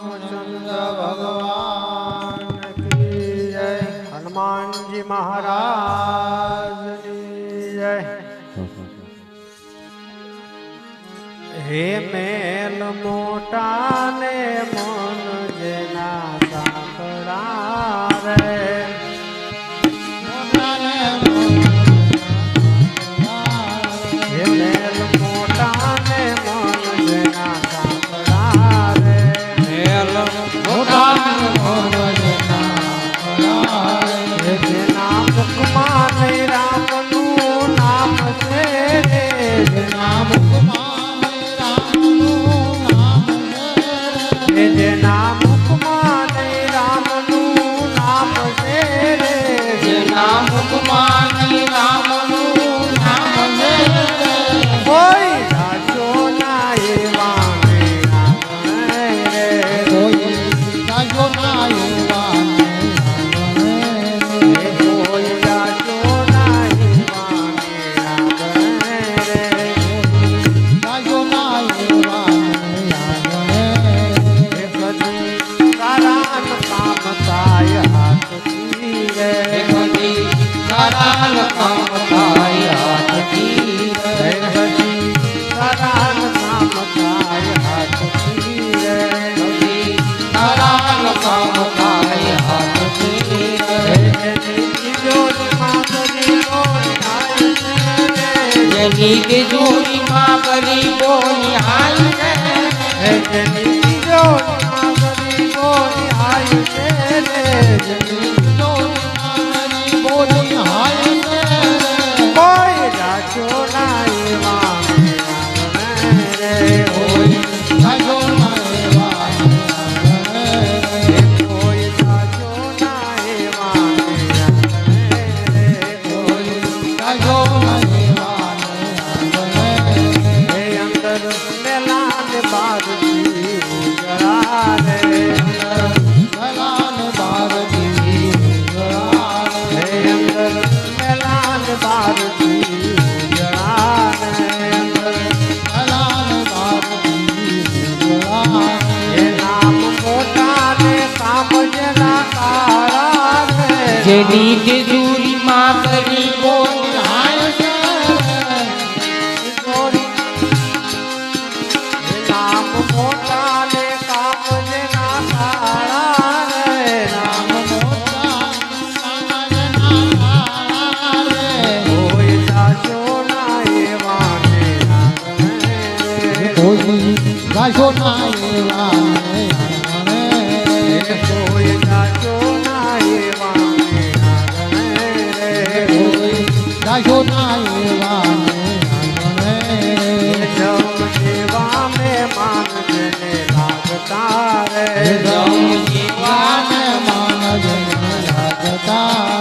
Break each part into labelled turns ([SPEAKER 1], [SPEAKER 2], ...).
[SPEAKER 1] રામચંદ્ર ભગવાન કી જય હનુમાનજી મહારાજની જય હે મેલ મોટા ને મોટા Oh, হইতে જેની તે
[SPEAKER 2] દૂરી માં કરી
[SPEAKER 1] કોણ જોતા એવા જીવા મે માનજને. લાગતા રે જીવા મે માનજને. લાગતા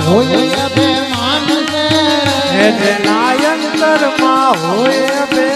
[SPEAKER 1] હોય
[SPEAKER 3] બે માન છે
[SPEAKER 1] નાયંતરમાં હોય
[SPEAKER 2] બે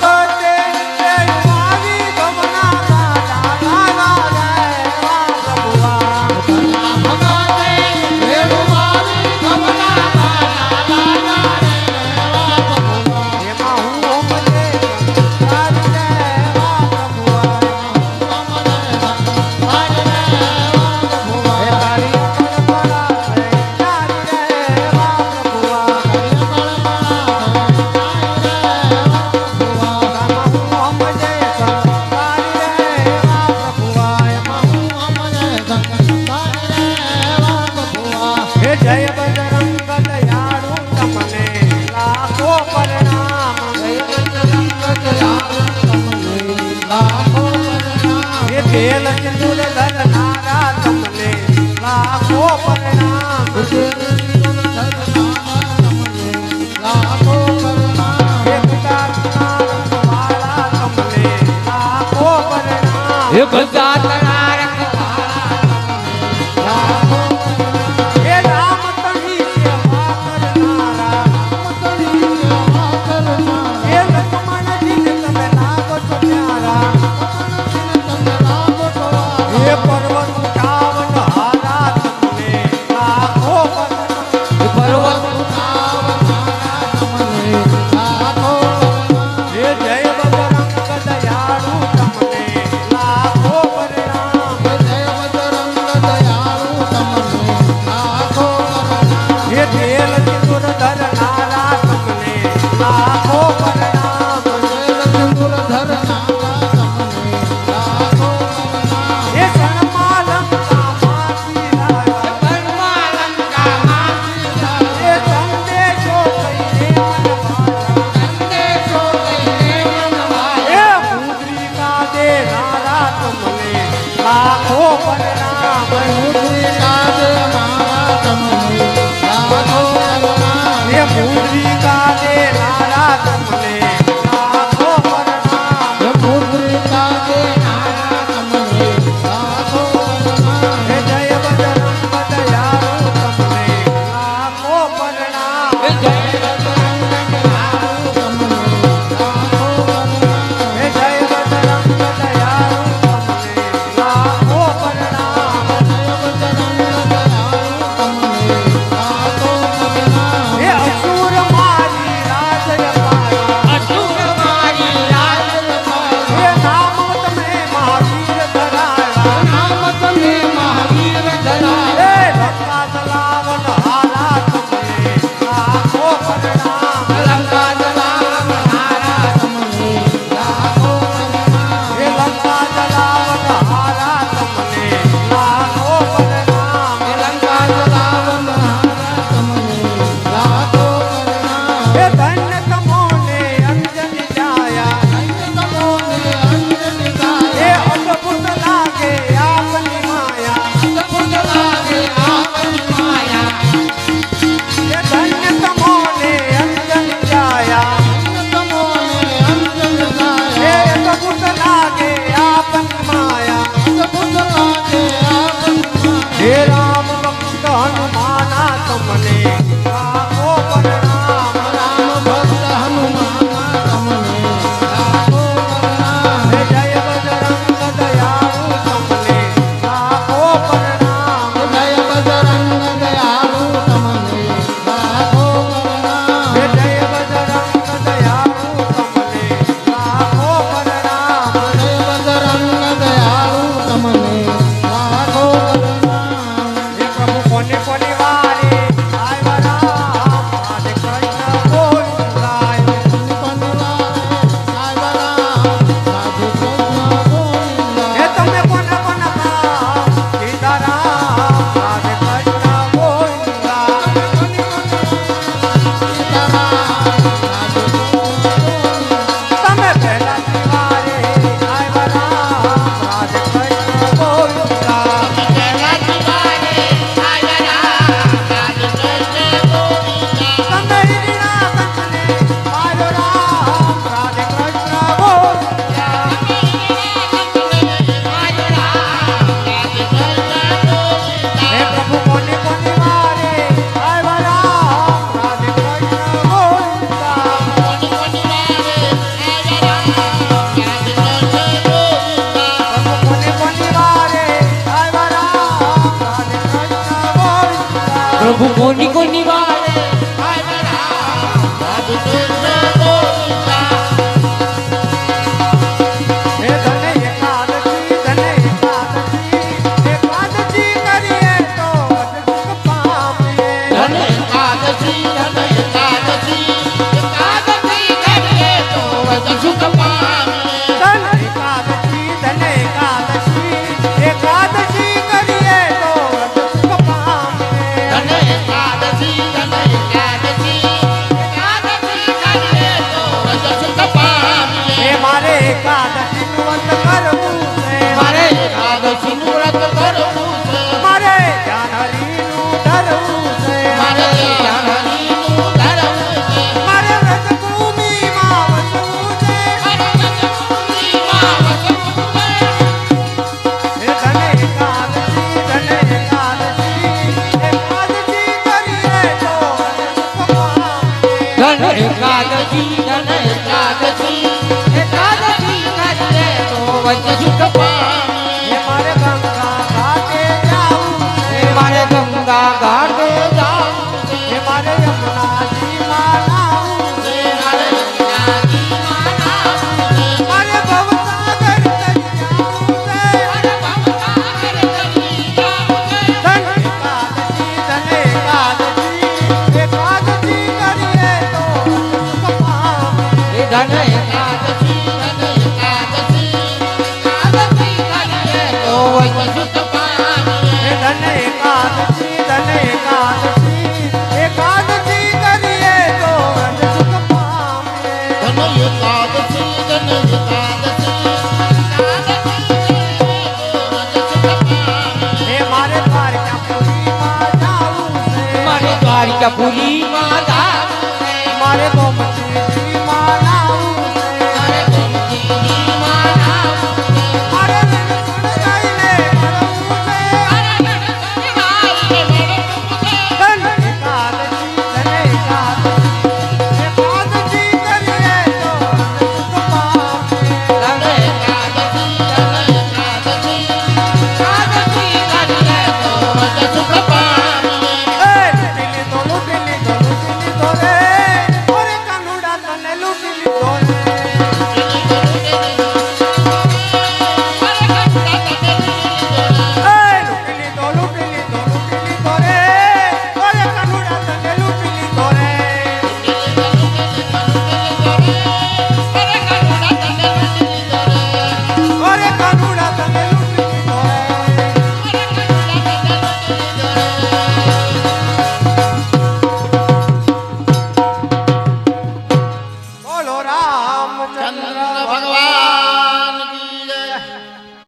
[SPEAKER 1] heart. cosa প্রভু মনি কনিবা
[SPEAKER 2] 不易。